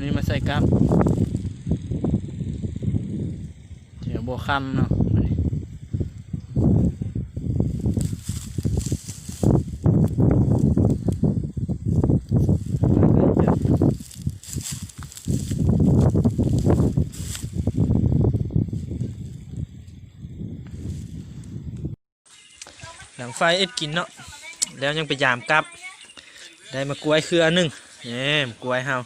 วันนี้มาใส่กับเดี๋ยวบัวคำเนาะหลังไฟเอ็ดกินเนาะแล้วยังไปยามกลับ ได้มากล้วยเครือหนึ่งเนี่ยมากล้วยเฮา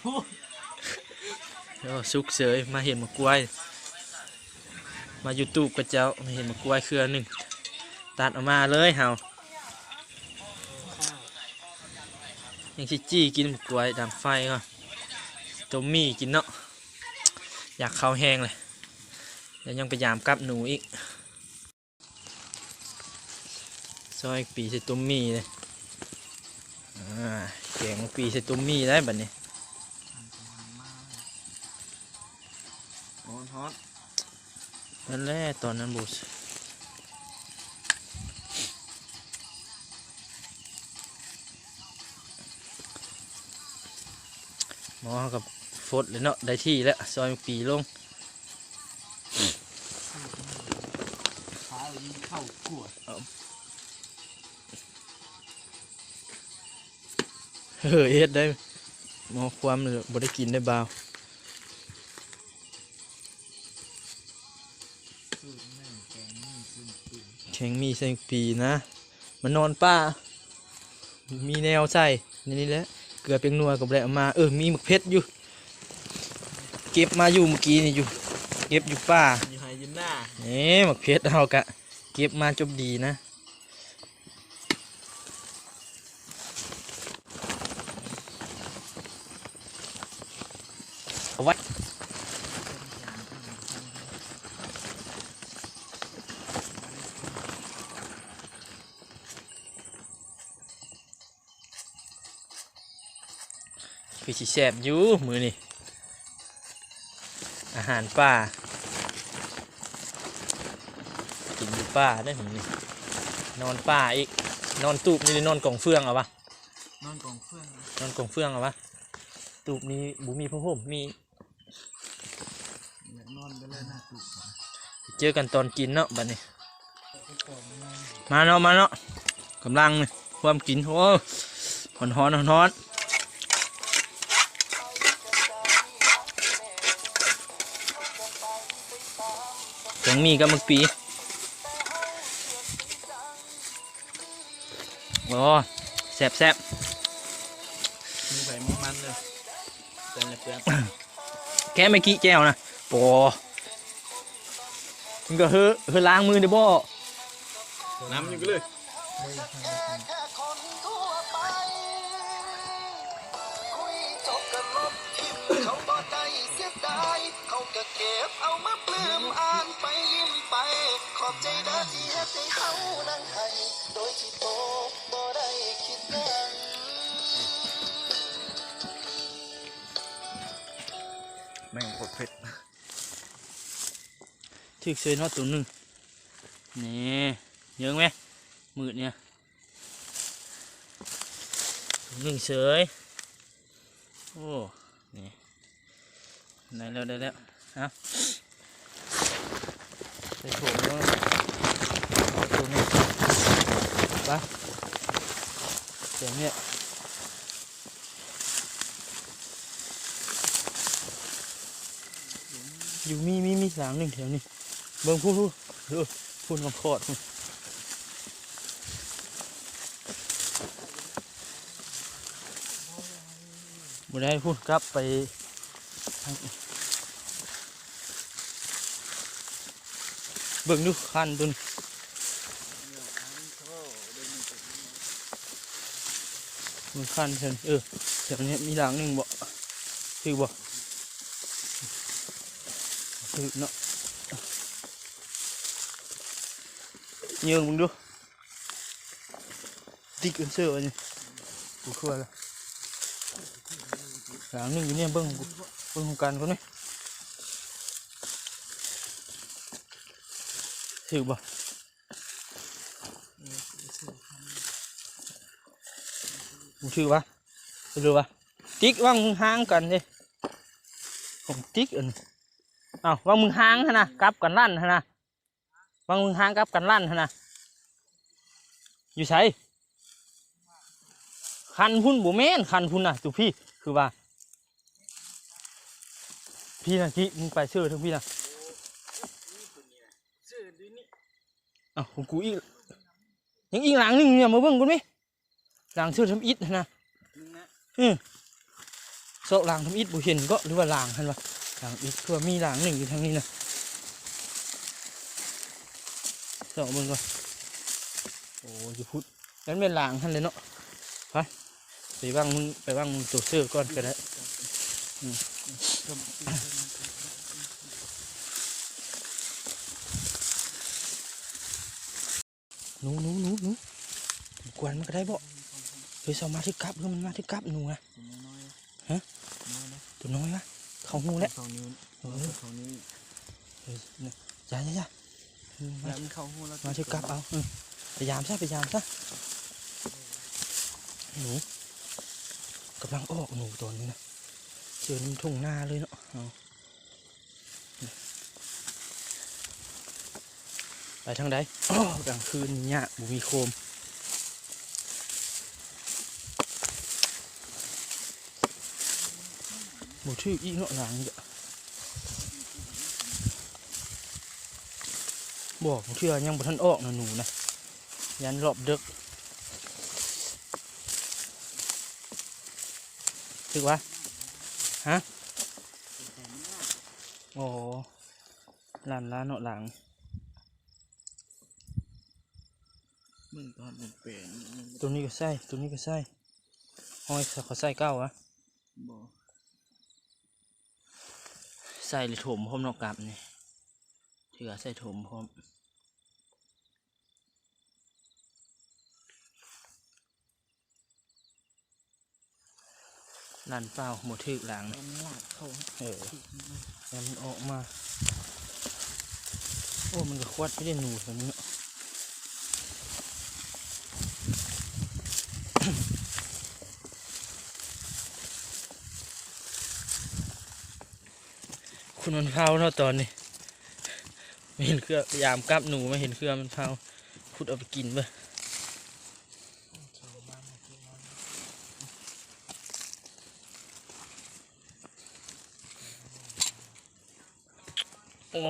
สุกเสยมาเห็นมากล้วย มายูทูบกับเจ้ามาเห็นมากล้วยเครือหนึ่งตัดออกมาเลยเฮายังชิจี้กินมากล้วยดำไฟก็ตัวมีกินเนาะอยากเข้าวแห้งเลยแล้วยังไปยามกับหนูอีกซอยปีใส่ตัวมีเลยอ่าแกงปีใส่ตุ้มมีได้แบัดนี้ ฮอนฮอนนั่นแหละตอนนั้นบุสหมอเขากับฟดเลยเนาะได้ที่แล้วซอยปีลงขายิงเข้าขวดเฮ้ยเฮ็ดได้หมอความเลยบ่ได้กินได้บ่าว สูตรหนึ่งแกงนี่ซึ่งปีแข็งมีใส่ปีนะ มันนอนป้า มีแนวใส่นี่นี่แหละ เกลือเป็นนัวกับอะไรเอามา เออ มีหมึกเพชรอยู่ เก็บมาอยู่เมื่อกี้นี่อยู่ เก็บอยู่ป้าอยู่หายยืนหน้าเอ๊ะหมึกเพชรเอากะ เก็บมาจบดีนะ เอาไว้ คือสิแซ่บอยู่มือนี่อาหารป่ากินอยู่ป่าได้มือนี่นอนป่าอีกนอนตูบนี่หรือนอนกองเฟืองเอาปะนอนกองเฟื่องนอนกองเฟืองเอาปะตูบนี้บูมีผ้าห่มมีอยากนอนไปเลยหน้าตุกเจอกันตอนกินเนาะบัดนี้ มาเนาะมาเนาะกำลังนี่ความกินโอ้หอนหอนหอนหอนแก งมีกับมึกปีโอ้แซ่บแซ่บมือไผ่มือมันเลยเต็มเลยเพื่อนแค่ไม่กี้แก้วนะปอมึงก็เฮ้อเฮ้อล้างมือเดี๋ยวบ่น้ำอยู่กันเลย เก็เก็บเอามาปลื้มอ่านไปยิ้มไป ขอบใจเด้อที่เฮ็ดให้เฮานั่งให้โดยที่โตบ่ได้คิดหยังแม่งกดเผ็ดถึกเซยเนาะตัวหนึ่งนี่เยอะไหมมืดเนี่ยตัวหนึ่งเสยโอ้นี่ได้แล้วได้แล้ว ฮะใส่ถุงแล้วเอาตัวนี้ไปเดี๋ยวเนี่ยอยู่มีมีมีหลังหนึ่งแถวนี้เบิ่งพูดพูดดูพูดคำขอดพูดบ่ได้พูดกลับไปทาง เบิ่งดูคันตุนมันคันเช่นเออแถวนี้มีหลังหนึ่งบ่ถือบ่ถือเนาะ nhường มึงดูติ๊กเอนเซอนี่กูเคืออะไรหลังหนึ่งอยู่เนี่ยเบิ้งเบิ้งของการเขาเนี่ย ถือบ่มึงถือปะไปดูปะติ๊กว่างมึงห่างกันดิผมติ๊กอันนี้อ้าววางมึงหางหั่นะกลับกันลั่นหั่นะวางมึงหางกลับกันลั่นหั่นะอยู่ใส่คันพุ่นบุแม่นคันพุ่นน่ะตุพี่คือว่าพี่นะพี่มึงไปเชื่อทั้งพี่นะ อ้าวของกูอีกยังอีกหลังหนึงเนี่ยมาเบิ่งกูไหมหลังเชื่อทำอิฐหั่นนะนึงนะอืมโซะหลังทำอิฐบุเห็นก็หรือว่าหลังเห็นปะหลังอิฐเพื่อมีหลังหนึ่งอยู่ทางนี้นะโซะเบิ่งก่อนโอ้ยพุดนั้นเป็นหลังท่านเลยเนาะไปไปว่างมึงไปว่างมึงตัวเสื้อก่อนก็ได้อืม หนูหนูหนูหนูกวนมันก็ได้บ่เฮ้ยสามาที่กับเฮ้ยมันมาที่กับหนูนะฮะตัวน้อยวะเขาหูแล้วเออเขานิ้วเฮ้ยเนี่ยอย่าอย่าอย่าเออมาแล้วมันเขาหูแล้วมาที่กับเอาพยายามซะพยายามซะหนูกำลังออกหนูตัวนี้นะเจอน้ำทุ่งหน้าเลยเนาะเอา ไปทางใดกลางคืนเนี่ยบุมีโคมบุชื่ออีกเนาะหลังเยอะบอกเชื่อยังบ่ทันออกนะหนูนะยันรอบดึกถึกวะฮะโอ้ลานล้านเนาะหลัง มึงตอน เป็นเป็นตัวนี้ก็ใส่ตัวนี้ก็ใส่ห้อยเขาใส่เก้าวะบ่ใส่หรือถมพร้อมเนอกกลับนี่เถือใส่ถมพร้อมลันเปล่าหมดทึกหลังมันลากเข้าเออแล้วมันออกมา โอ้ มันก็ควัดไม่ได้หนูแบบนี้เนาะ คุณมันเผาเนาะตอนนี้ไม่เห็นเครือยามกลับหนูไม่เห็นเครือมันเผาขุดเอาไปกินเบ้อโอ้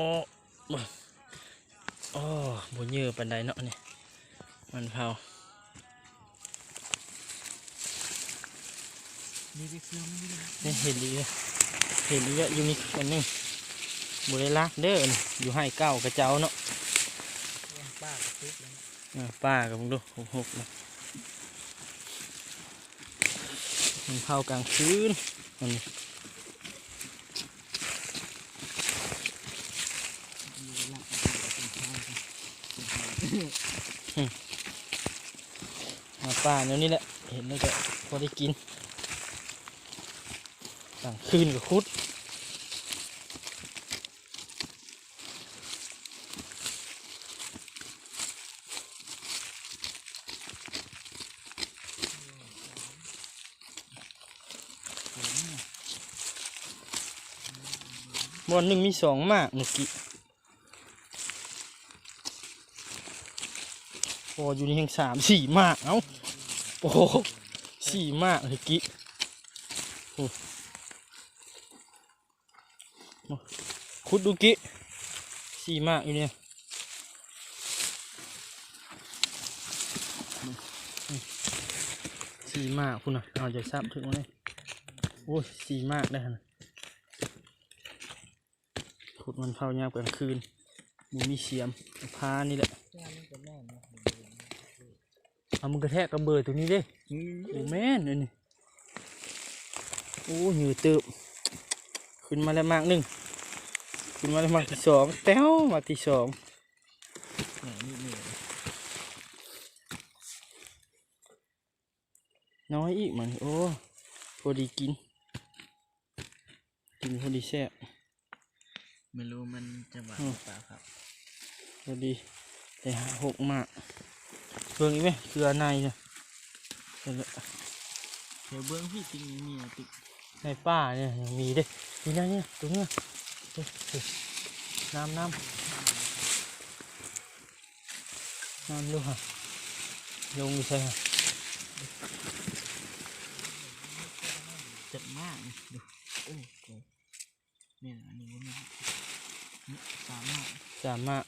บ่โอ้บนเยอะปันไดเนาะนี่มันเผานี่ดิเฟี้ยวมันนี่ดินี่เห็นดีเลยเห็นดีเยอะอยู่นี่อันหนึง บุได้ลักเด้อนี่อยู่ให้เก้ากระเจ้าเนาะป้ากระตุกเลยอ่าป้ากับมึงดูหกหกนะมันเผากลางคืนอันมาป้าเดี๋ยวนี้แหละ เห็นแล้วก็พอได้กินกลางคืนกับคุด บอลหนึ่งมีสองมากเมื่อกี้โอ้อยู่นี่แห่งสามสี่มากเอ้าโอ้โหสี่มากเมื่อกี้คุดดูกี้สี่มากอยู่เนี่ยสี่มากคุณนะเอาใจซับถึงวันนี้โอ้ยสี่มากได้ขนาด ขุดมันเผายามกลางคืนมูมีเสียมพานี่แหละเอามึงกระแทกกระเบิดตรงนี้ดิโอ้แม่นเลยนี่โอ้เหนือเติบขึ้นมาแล้วมากหนึ่งขึ้นมาแล้วมากที่สองแต้วมาที่สองน้อยอีกเหมันโอ้พอดีกินกินพอดีแซ่บ ไม่รู้มันจะหวานอืหมรือเปล่าครับพอดีแต่หาหกมากเบิ่งอีกไหมคืออันในเนี่ยเดี๋ยวละเดี๋ยวเบื้องพี่ติงนี่มีอะติในป่าเนี่ยยังมีเด้นี่นะเนี่ยตรงเนี้ยเด้เด้น้ำน้ำน้ำลูกฮะลงอยู่ใช่ฮะจัดมากนี่ดูโอ้โหเนี่ยอันนี้ว่ามีนี่ สามารถสามะรถ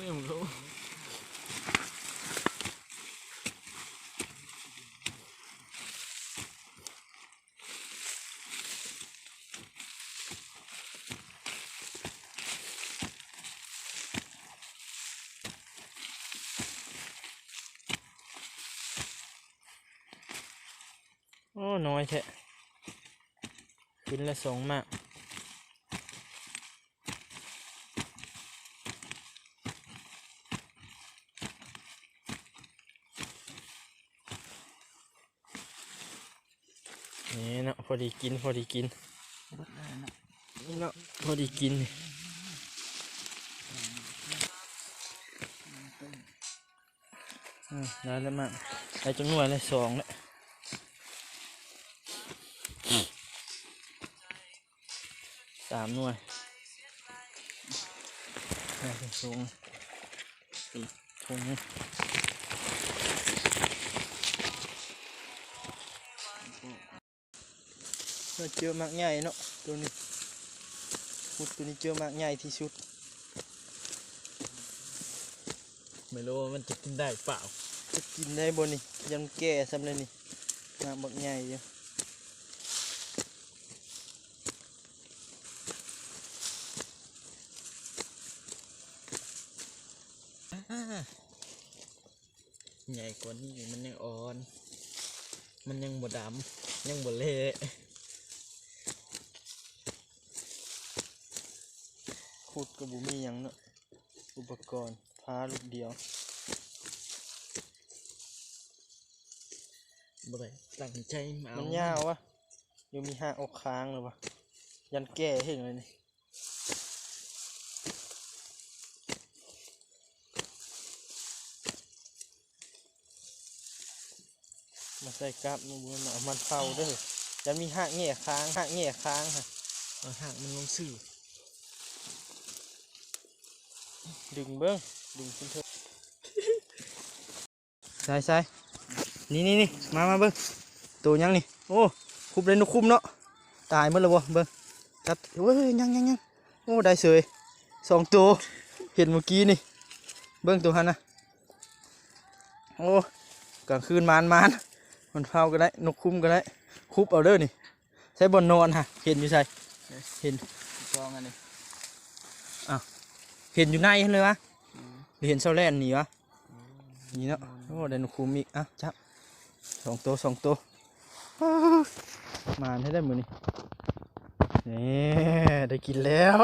นี่ผมรู้ โอ้น้อยแท้ กินละสองมากนี่เนาะพอดีกินพอดีกินเบิดเลยนะนี่เนาะพอดีกินอืมได้แล้วมาได้จำนวนเลยสองแล้วามหน่วยได้เป็นสูงอีกถุงเราเจอมากใหญ่เนาะตัวนี้พุดตัวนี้เจอมากใหญ่ที่สุด ไม่รู้ว่ามันจะกินได้เปล่า จะกินได้บนนี่ยังแก่สำเลยนี่มากบักใหญ่อยู่ ใหญ่กว่านี้มันยังอ่อน มันยังบดำยังบดเละขุดกับบุมีหยังเนาะอุปกรณ์พาลูกเดียวบ่ได้ตั้งใจมาเอามันยาววะเดี๋ยวมีห้าออกค้างเลยวะยันแก่เห็นเลยนี่ ใส่กราบมันมันเอามันเผาด้อยันมีหักแง่ค้างหักแง่ค้างค่ะหากมันลงสื่อดึงเบิ้งดึงขึ้นเถอะใส่ใส่นี่นี่นี่มามาเบิ้งตัวยังนี่โอ้คุบเลยนุคุมเนาะตายหมดแล้วบ่เบิ้งจับเว้ยยังยังยังโอ้ได้เสยสองตัวเห็นเมื่อกี้นี่เบิ้งตัวหันนะโอ้กลางคืนมานมาน มันเฝ้าก็ได้ นกคุมก็ได้คุบเอาเด้อนี่ ใช้บนนอนฮะ เห็นอยู่ใส่เห็นกองอันนี้เห็นอยู่ในเลยวะหรือเห็นเสาแล่นนี่วะ นี่เนาะ โอ้ไดโนคูมอีก อะจับสองตัวสองตัวอ้าวมาให้ได้มือนี่นี่ได้กินแล้ว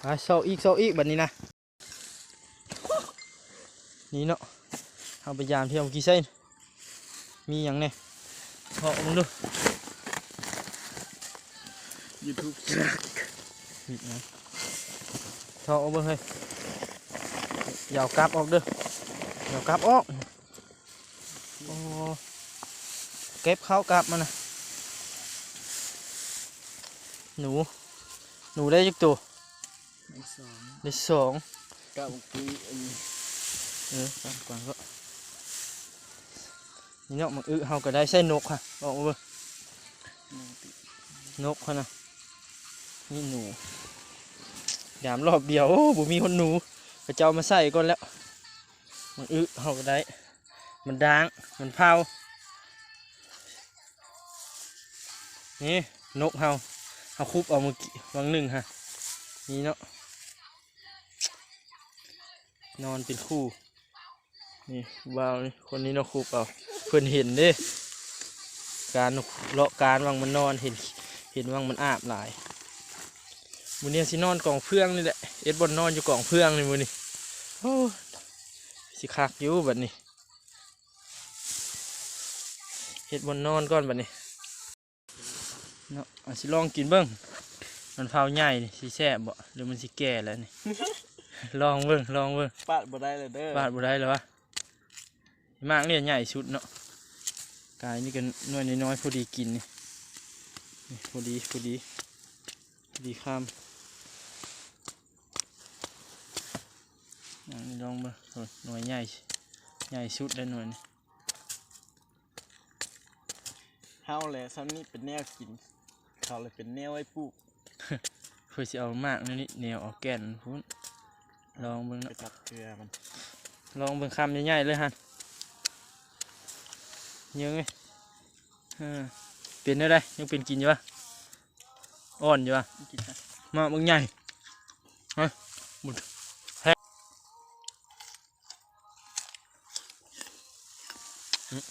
ไปเสาอีกเสาอีกแบบนี้นะ นี่เนาะ เอาไปยามเที่ยวกี่เส้นมีอย่างเนี่ยเหาะมึงดูยูทูบบิดนะเท่าเอาเบิ่งเฮ้ยยาวกลับออกเด้อยาวกลับออกโอ้เก็บเข้ากลับมันนะหนู หนูได้ยักตัวสองได้สองเก้าปีอันนี้เออก่อนก่อนก็ นี่เนาะมันอึเฮาก็ได้ใส่นกค่ะออกเบนกค่ะนะนี่หนูยามรอบเดียวโอ้บุมีคนหนูกระเจ้ามาใส่ก่อนแล้ว มันอึเฮาก็ได้ มันด่างมันเผานี่นกเฮาเฮาคุบเอาเมื่อกี้วังหนึ่งฮะนี่เนาะนอนเป็นคู่นี่วาวนี่คนนี้เนาะคุบเอา เพื่อนเห็นเด้การนกเลาะการวังมันนอนเห็นเห็นวังมันอาบหลายมือนี้สินอนกองเพื่องนี่แหละเอ็ดบอลนอนอยู่กองเพื่องนี่มือนี้โอ้สิคักอยู่แบบนี้เฮ็ดบนนอนก่อนบัดนี้เนาะเอาสิลองกินเบิ่งมันเผาใหญ่นี่สิแซ่บบ่หรือมันสิแก่แล้วนี่ลองเบิ่งลองเบิ่งปาดบ่ได้เลยเด้อบาดบ่ได้เลยวะ มากเนี่ยใหญ่สุดเนาะกายนี่ก็หน้อยน้อยๆพอดีกินนี่นี่พอดีพอดีพอดีข้ามอันนี้ลองเบิ่งโอ้ยหน่วยใหญ่ใหญ่สุดเลยหน่วยนี่เฮาแหละซ้ำนี่เป็นแนวกิน เขาเลยเป็นแนวไว้ปลูกเพื่อสิเอามากนี่นี่แนวเออกแก่นพุ่นลองเบิ่งไปเนาะจับเกลือมัน ลองเบิ่งคำใหญ่ๆเลยฮะ ยังไงเออเป็นได้ไดยังเป็นกินอยู่ปะอ่อนอยู่ปะมันกินนะมาเบิ่งใหญ่ฮะหมดแพ้อืม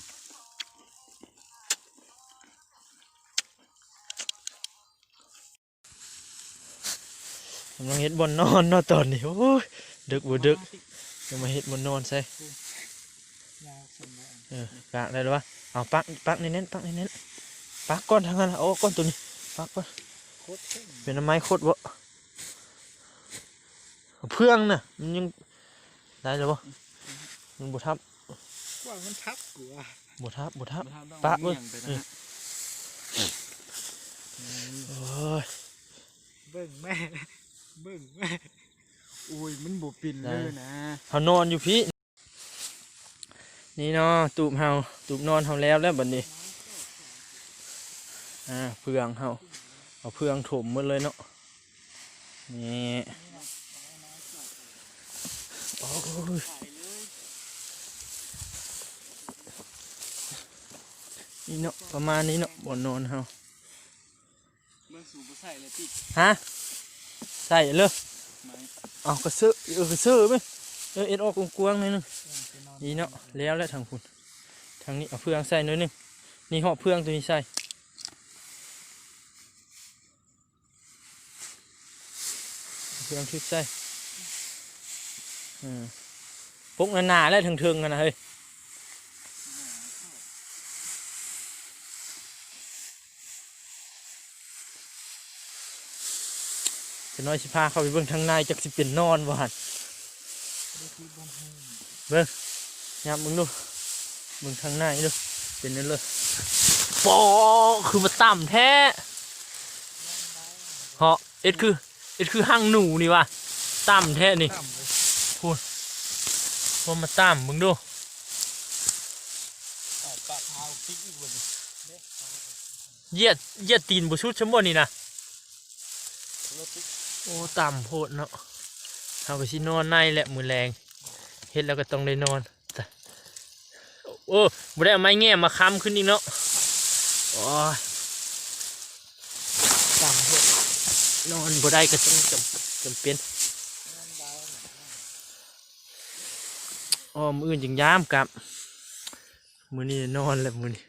กำลังเฮ็ดบนนอนนาะตอนนี้โอ้ยดึกบ่ดึกยังมาเฮ็ดบนนอนใส่เออปักได้หรือวะ เอาปักปักเน้นๆปักเน้นๆปักก้อนทางนั้นน่ะโอ้ก้อนตัวนี้ปักก่อนโคตรเท่งเป็นน้ำไม้โคตรวะเพื่องน่ะมันยังได้หรือวะมันบทับว่ามันทับกูอะบทับบทับปะปะเว้เว้ยยไปนะฮะโอ้ยเบิ่งแม่เบิ่งแม่อุ้ยมันบ่ปินได้เลยนะเขานอนอยู่พี่ นี่เนาะตูบเฮาตูบนอนเฮาแล้วแล้วบัดนี้อ่าเพื่องเฮาเอาเพื่องถมหมดเลยเนาะนี่โอ้ยนี่เนาะประมาณนี้เนาะบ่อนนอนเฮาเบิ่งสูบบ่ใส่เลยติฮะใส่เลยไหมเอากระเซาะเออกระเซาะไหมเออเอ็ดออกกวางๆหน่อยหนึง นี่เนาะแล้วแล้วทางคุณทางนี้เอาเพื่องใส่หน่อยหนึงนี่หอบเพื่องตัวนี้ใส่เพื่องทึบใส่อปุ๊กหนาแล้วถึงๆกันนะเฮ้ยจะน้อยสิพาเข้าไปเบิ่งทางในจักสิเป็นนอนบ่หันเบิ่ง ยับมึงดูมึงทางในดูเป็นนั่นเลยปอคือมาต่ำแท้เหาะเอ็ดคือเอ็ดคือห้างหนูนี่วะต่ำแท้นี่ต่ำเลยพอมาต่ำมึงดูเหยียดเหยียดตีนบุชุดชมบ่นี่นะโอ้ต่ำโพดเนาะเอาไปสินอนในแหละมือแรงเฮ็ดแล้วก็ต้องได้นอน โอ้บ่ได้เอาไม้แง่มาค้ำขึ้นอีกเนาะโอ้ยต่ำโพดนอนบ่ได้ก็ต้องจำจำเป็นอ๋อมืออื่นจึงยามกลับมือนี้นอนแล้วมือนี้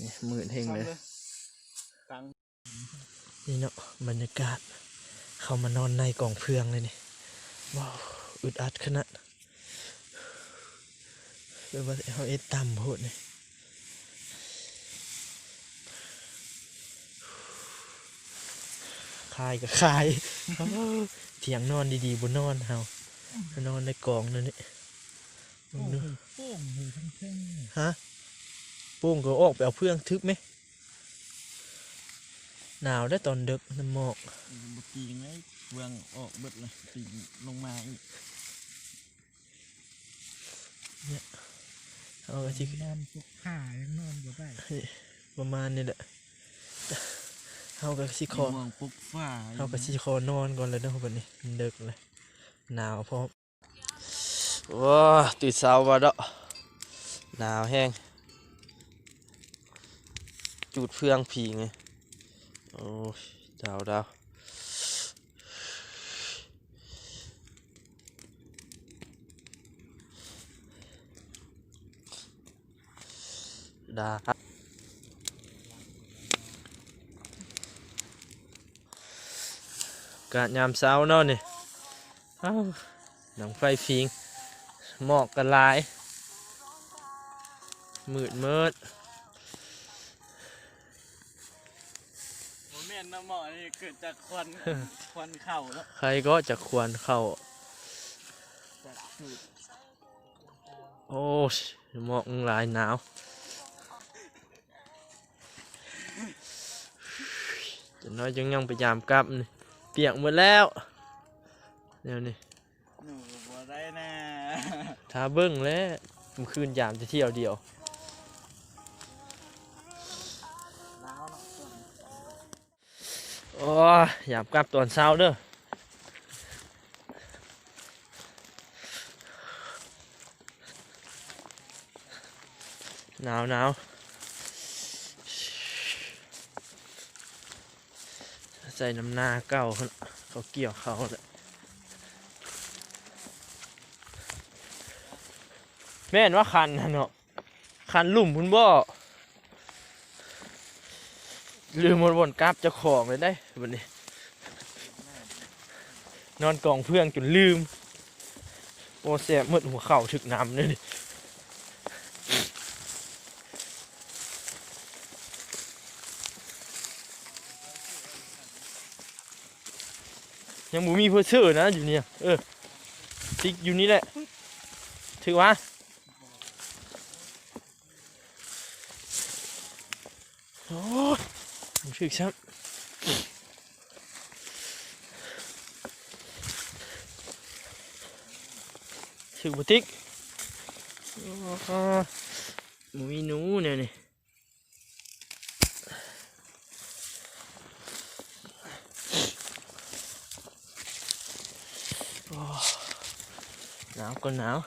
นี่มือเฮงเลยตังนี่เนาะบรรยากาศ เข้ามานอนในกล่องเพืองเลยนี่ว้าวอึดอัดขนาด เรียกว่าเขาเอ็ดต่ำโพดนี่คายกับคายอ้าวเถียงนอนดีๆบนนอนเฮานอนในกล่องนั่นนี่มึงดูโป่งอยู่ทั้งเท่งฮะโป้งก็ออกไปเอาเพื่องทึบไหมหนาวได้อตอนดึกน้ำหมอกบ่ตีงไว้เบื้องออกเบิดเลยตีงลงมาอีกเอากระชินอนพวกขายังนอนอยู่ได้ประมาณนี้แหละเอากระชิคอม่วงปุ๊บฝ้าเอากระชิคอนอนก่อนเลยเนาะวันนี้มันดึกเลยหนาวพร้อมว้าตื่นเช้ามาเด้อหนาวแห้งจูดเฟืองผีไงโอ้ยดาวดาว ดากาดยามเช้าเนาะนี่อ้าวหนังไฟฟิงหมอกกันหลายมืดมืดโมแม่นนน้ำหมอนี่เกิดจากควันควันเข่าแล้วใครก็จะควรเข้า จากสูด โอ้ยหมอกหลายหนาว น้อยยังยังไปยามกลับนี่เปียกหมดแล้วเดี๋ยวนี้หนูบ่ได้แน่ท้าเบิ้งแล้วกลางคืนยามจะเที่ยวเดียวหนาวเนาะส่วนโอ้ยยามกลับตอนเช้าเด้อหนาวหนาว ส่น้ำหน้าเก่าเขาเขาเกี่ยวเขาเลยแม่นว่าคันนะเนาะคันลุ่มพุ่นบ่ลืมวนวนๆกลับจ้าของเลยได้วันนี้ นอนกองเพื่อนจนลืมโอแสบมืดหัวเข่าถึกน้ำเลย ยังหมูมีเพื่อซื้อนะอยู่เนี่ยเออติ๊กอยู่นี่แหละถือว่าโอ้ยมถึกซ้ำถึกบุติกโอ้โหหมูมีหนูเนี่ยนี่โอ้หนาวก็หนาว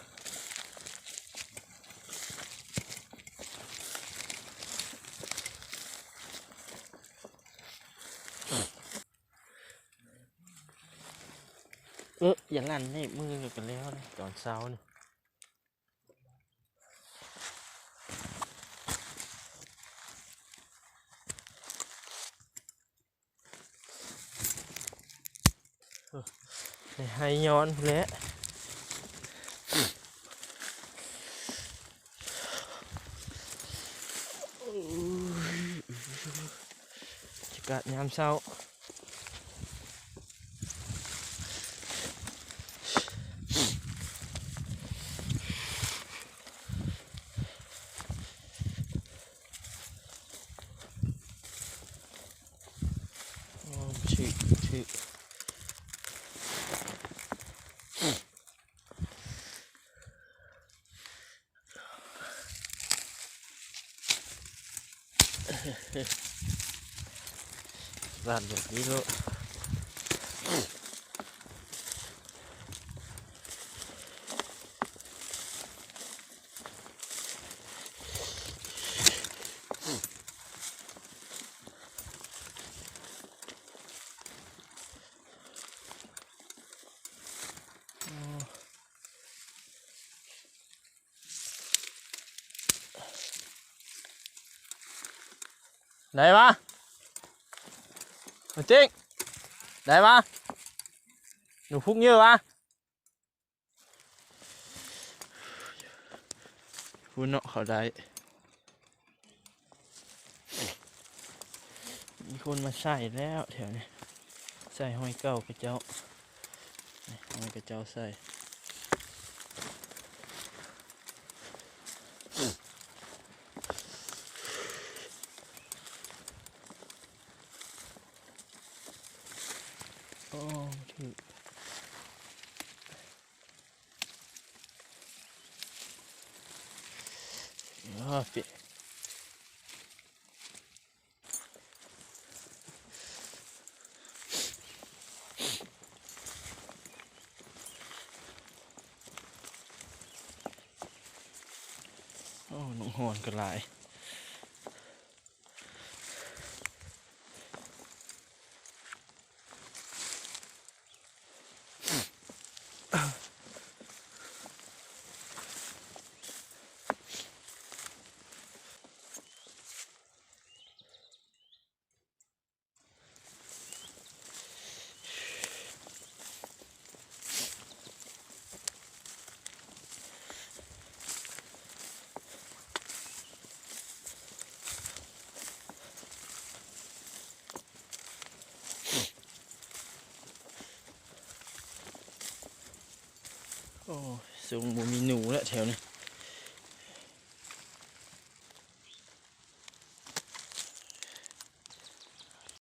เอออย่าลั่นนี่มือกันแล้วนะตอนเช้านี่ให้ย้อนแล้วจะกะ ยามเช้าโอ้ชื่อชื่อร้า นแบบนี้แล้วได้ปะมาจิ๊ก ได้ปะหนูพุกเยอะปะคุณเนาะเขาได้ มีคนมาใส่แล้วแถวนี้ใส่ห้อยเก่ากระเจ้าห้อยกระเจ้าใส่ โอ้ถืออ๋อปิโอ้หนุ่งหอน กันหลาย สูงบ่มีหนูแล้วแถวนี้